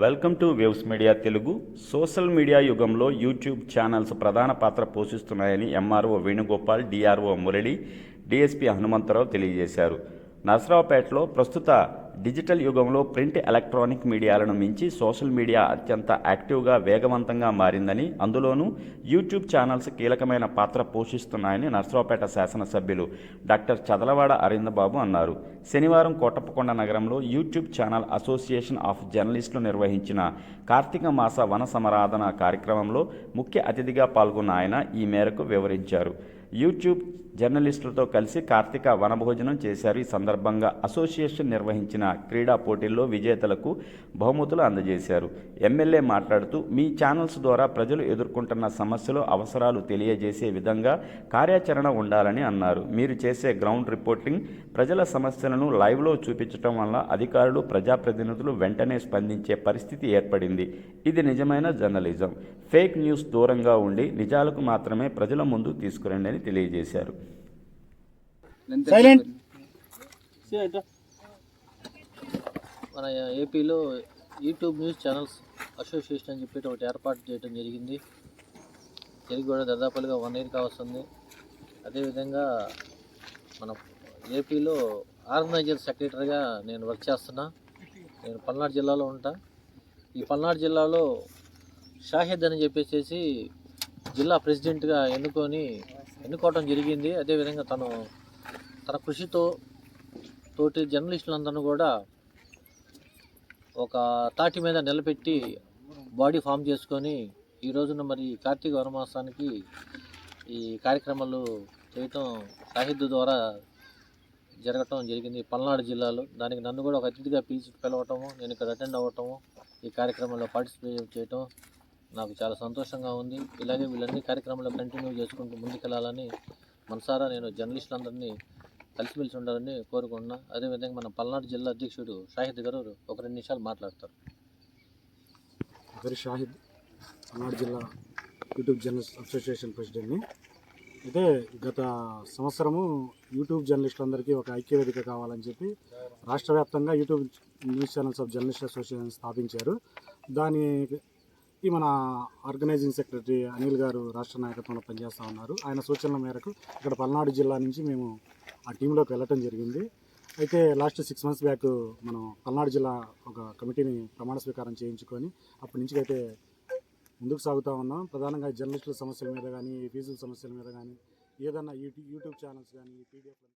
Welcome to waves media Telugu. Social media యుగంలో YouTube channels ప్రధాన పాత్ర పోషిస్తున్నాయని MRO Venugopal DRO Murali DSP Hanumantharao తెలియజేశారు. నర్సరావుపేటలో ప్రస్తుత డిజిటల్ యుగంలో ప్రింట్ ఎలక్ట్రానిక్ మీడియాలను మించి సోషల్ మీడియా అత్యంత యాక్టివ్గా వేగవంతంగా మారిందని అందులోనూ యూట్యూబ్ ఛానల్స్ కీలకమైన పాత్ర పోషిస్తున్నాయని నరసరావుపేట శాసనసభ్యులు డాక్టర్ చదలవాడ అరవిందబాబు అన్నారు. శనివారం కోటప్పకొండ నగరంలో యూట్యూబ్ ఛానల్ అసోసియేషన్ ఆఫ్ జర్నలిస్టులు నిర్వహించిన కార్తీక మాస వన సమరాధన కార్యక్రమంలో ముఖ్య అతిథిగా పాల్గొన్న ఆయన ఈ మేరకు వివరించారు. యూట్యూబ్ జర్నలిస్టులతో కలిసి కార్తీక వనభోజనం చేశారు. ఈ సందర్భంగా అసోసియేషన్ నిర్వహించిన క్రీడా పోటీల్లో విజేతలకు బహుమతులు అందజేశారు. ఎమ్మెల్యే మాట్లాడుతూ మీ ఛానల్స్ ద్వారా ప్రజలు ఎదుర్కొంటున్న సమస్యలు అవసరాలు తెలియజేసే విధంగా కార్యాచరణ ఉండాలని అన్నారు. మీరు చేసే గ్రౌండ్ రిపోర్టింగ్ ప్రజల సమస్యలను లైవ్లో చూపించడం వల్ల అధికారులు ప్రజాప్రతినిధులు వెంటనే స్పందించే పరిస్థితి ఏర్పడింది. ఇది నిజమైన జర్నలిజం. ఫేక్ న్యూస్ దూరంగా ఉండి నిజాలకు మాత్రమే ప్రజల ముందు తీసుకురండి అని తెలియజేశారు. సైలెంట్ మన ఏపీలో యూట్యూబ్ న్యూస్ ఛానల్స్ అసోసియేషన్ అని చెప్పి ఒకటి ఏర్పాటు చేయడం జరిగింది. జరిగి కూడా దాదాపులుగా వన్ ఇయర్ కావస్తుంది. అదేవిధంగా మన ఏపీలో ఆర్గనైజర్ సెక్రటరీగా నేను వర్క్ చేస్తున్నా. నేను పల్నాడు జిల్లాలో ఉంటా. ఈ పల్నాడు జిల్లాలో షాహిద్ అని చెప్పేసి జిల్లా ప్రెసిడెంట్గా ఎన్నుకొని ఎన్నుకోవడం జరిగింది. అదేవిధంగా తను తన కృషితో తోటి జర్నలిస్టులందరూ కూడా ఒక తాటి మీద నిలబెట్టి బాడీ ఫామ్ చేసుకొని ఈ రోజున మరి కార్తీక వనమాసానికి ఈ కార్యక్రమాలు చేయటం సాహిత్య ద్వారా జరగటం జరిగింది. పల్నాడు జిల్లాలో దానికి నన్ను కూడా ఒక అతిథిగా పిలిచి పిలవటము నేను ఇక్కడ అటెండ్ అవ్వటము ఈ కార్యక్రమంలో పార్టిసిపేట్ చేయటం నాకు చాలా సంతోషంగా ఉంది. ఇలాగే వీళ్ళన్ని కార్యక్రమాలు కంటిన్యూ చేసుకుంటూ ముందుకెళ్ళాలని మనసారా నేను జర్నలిస్టులందరినీ కలిసిమెలిసి ఉండాలని కోరుకుంటున్నా. అదేవిధంగా మన పల్నాడు జిల్లా అధ్యక్షుడు షాహిద్ గారు ఒక రెండు నిమిషాలు మాట్లాడతారు. పేరు షాహిద్ పల్నాడు జిల్లా యూట్యూబ్ జర్నలిస్ట్ అసోసియేషన్ ప్రెసిడెంట్ని. అయితే గత సంవత్సరము యూట్యూబ్ జర్నలిస్టులందరికీ ఒక ఐక్యవేదిక కావాలని చెప్పి రాష్ట్ర వ్యాప్తంగా YouTube news channels of journalist association స్థాపించారు. దానికి ఈ మన ఆర్గనైజింగ్ సెక్రటరీ అనిల్ గారు రాష్ట్ర నాయకత్వంలో పనిచేస్తూ ఉన్నారు. ఆయన సూచనల మేరకు ఇక్కడ పల్నాడు జిల్లా నుంచి మేము ఆ టీంలోకి వెళ్ళటం జరిగింది. అయితే లాస్ట్ సిక్స్ మంత్స్ బ్యాక్ మనం పల్నాడు జిల్లా ఒక కమిటీని ప్రమాణ స్వీకారం చేయించుకొని అప్పటి నుంచి అయితే ముందుకు సాగుతూ ఉన్నాం. ప్రధానంగా జర్నలిస్టుల సమస్యల మీద కానీ ఫీజుల సమస్యల మీద కానీ ఏదన్నా యూట్యూబ్ యూట్యూబ్ ఛానల్స్ కానీ పీడిఎఫ్